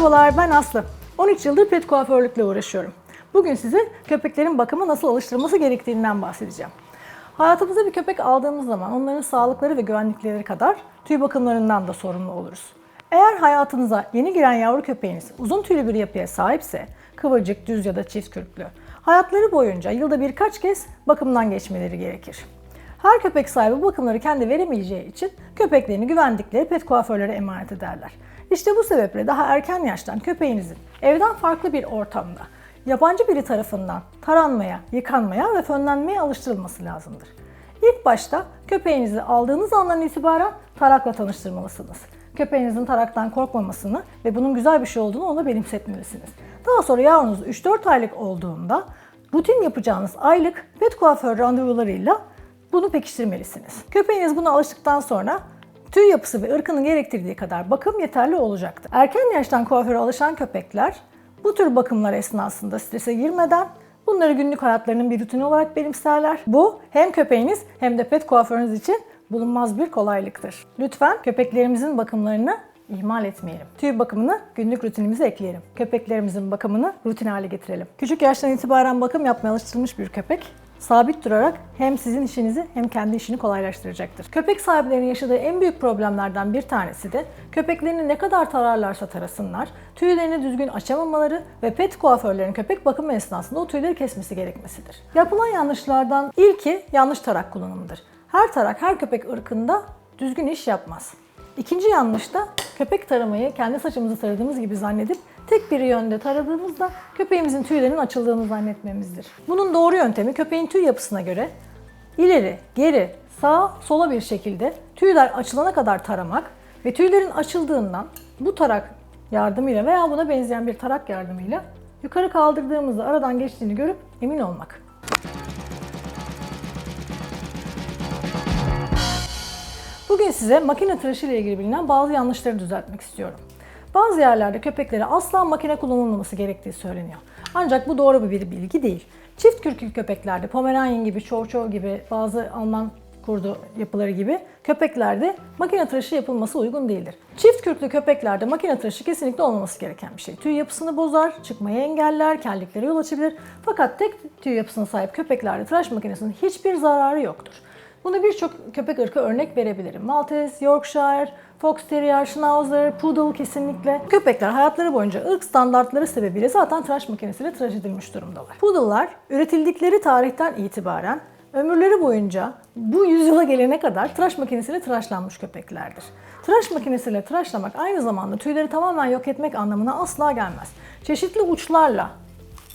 Merhabalar ben Aslı. 13 yıldır pet kuaförlükle uğraşıyorum. Bugün size köpeklerin bakıma nasıl alıştırılması gerektiğinden bahsedeceğim. Hayatımıza bir köpek aldığımız zaman onların sağlıkları ve güvenlikleri kadar tüy bakımlarından da sorumlu oluruz. Eğer hayatınıza yeni giren yavru köpeğiniz uzun tüylü bir yapıya sahipse, kıvırcık, düz ya da çift kürklü, hayatları boyunca yılda birkaç kez bakımdan geçmeleri gerekir. Her köpek sahibi bakımları kendi veremeyeceği için köpeklerini güvendikleri pet kuaförlere emanet ederler. İşte bu sebeple daha erken yaştan köpeğinizin evden farklı bir ortamda yabancı biri tarafından taranmaya, yıkanmaya ve fönlenmeye alıştırılması lazımdır. İlk başta köpeğinizi aldığınız andan itibaren tarakla tanıştırmalısınız. Köpeğinizin taraktan korkmamasını ve bunun güzel bir şey olduğunu ona benimsetmelisiniz. Daha sonra yavrunuz 3-4 aylık olduğunda rutin yapacağınız aylık pet kuaför randevularıyla bunu pekiştirmelisiniz. Köpeğiniz buna alıştıktan sonra tüy yapısı ve ırkının gerektirdiği kadar bakım yeterli olacaktır. Erken yaştan kuaföre alışan köpekler bu tür bakımlar esnasında strese girmeden bunları günlük hayatlarının bir rutini olarak benimserler. Bu hem köpeğiniz hem de pet kuaförünüz için bulunmaz bir kolaylıktır. Lütfen köpeklerimizin bakımlarını ihmal etmeyelim. Tüy bakımını günlük rutinimize ekleyelim. Köpeklerimizin bakımını rutin hale getirelim. Küçük yaştan itibaren bakım yapmaya alıştırılmış bir köpek sabit durarak hem sizin işinizi hem kendi işini kolaylaştıracaktır. Köpek sahiplerinin yaşadığı en büyük problemlerden bir tanesi de köpeklerini ne kadar tararlarsa tarasınlar, tüylerini düzgün açamamaları ve pet kuaförlerin köpek bakımı esnasında o tüyleri kesmesi gerekmesidir. Yapılan yanlışlardan ilki yanlış tarak kullanımıdır. Her tarak her köpek ırkında düzgün iş yapmaz. İkinci yanlış da köpek taramayı kendi saçımızı taradığımız gibi zannedip tek bir yönde taradığımızda köpeğimizin tüylerinin açıldığını zannetmemizdir. Bunun doğru yöntemi köpeğin tüy yapısına göre ileri, geri, sağa, sola bir şekilde tüyler açılana kadar taramak ve tüylerin açıldığından bu tarak yardımıyla veya buna benzeyen bir tarak yardımıyla yukarı kaldırdığımızda aradan geçtiğini görüp emin olmak. Bugün size makine tıraşı ile ilgili bilinen bazı yanlışları düzeltmek istiyorum. Bazı yerlerde köpeklere asla makine kullanılmaması gerektiği söyleniyor. Ancak bu doğru bir bilgi değil. Çift kürklü köpeklerde, Pomeranian gibi, Chow gibi, bazı Alman kurdu yapıları gibi köpeklerde makine tıraşı yapılması uygun değildir. Çift kürklü köpeklerde makine tıraşı kesinlikle olmaması gereken bir şey. Tüy yapısını bozar, çıkmayı engeller, kelliklere yol açabilir. Fakat tek tüy yapısına sahip köpeklerde tıraş makinesinin hiçbir zararı yoktur. Buna birçok köpek ırkı örnek verebilirim. Maltese, Yorkshire, Fox Terrier, Schnauzer, Poodle kesinlikle. Köpekler hayatları boyunca ırk standartları sebebiyle zaten tıraş makinesiyle tıraş edilmiş durumdalar. Poodle'lar üretildikleri tarihten itibaren ömürleri boyunca bu yüzyıla gelene kadar tıraş makinesiyle tıraşlanmış köpeklerdir. Tıraş makinesiyle tıraşlamak aynı zamanda tüyleri tamamen yok etmek anlamına asla gelmez. Çeşitli uçlarla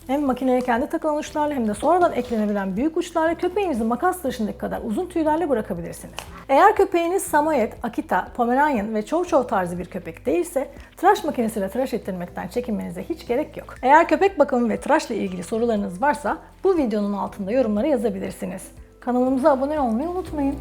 hem makineye kendi takılan uçlarla hem de sonradan eklenebilen büyük uçlarla köpeğinizi makas tıraşındaki kadar uzun tüylerle bırakabilirsiniz. Eğer köpeğiniz Samoyed, Akita, Pomeranian ve Chow Chow tarzı bir köpek değilse tıraş makinesiyle tıraş ettirmekten çekinmenize hiç gerek yok. Eğer köpek bakımı ve tıraşla ilgili sorularınız varsa bu videonun altında yorumlara yazabilirsiniz. Kanalımıza abone olmayı unutmayın.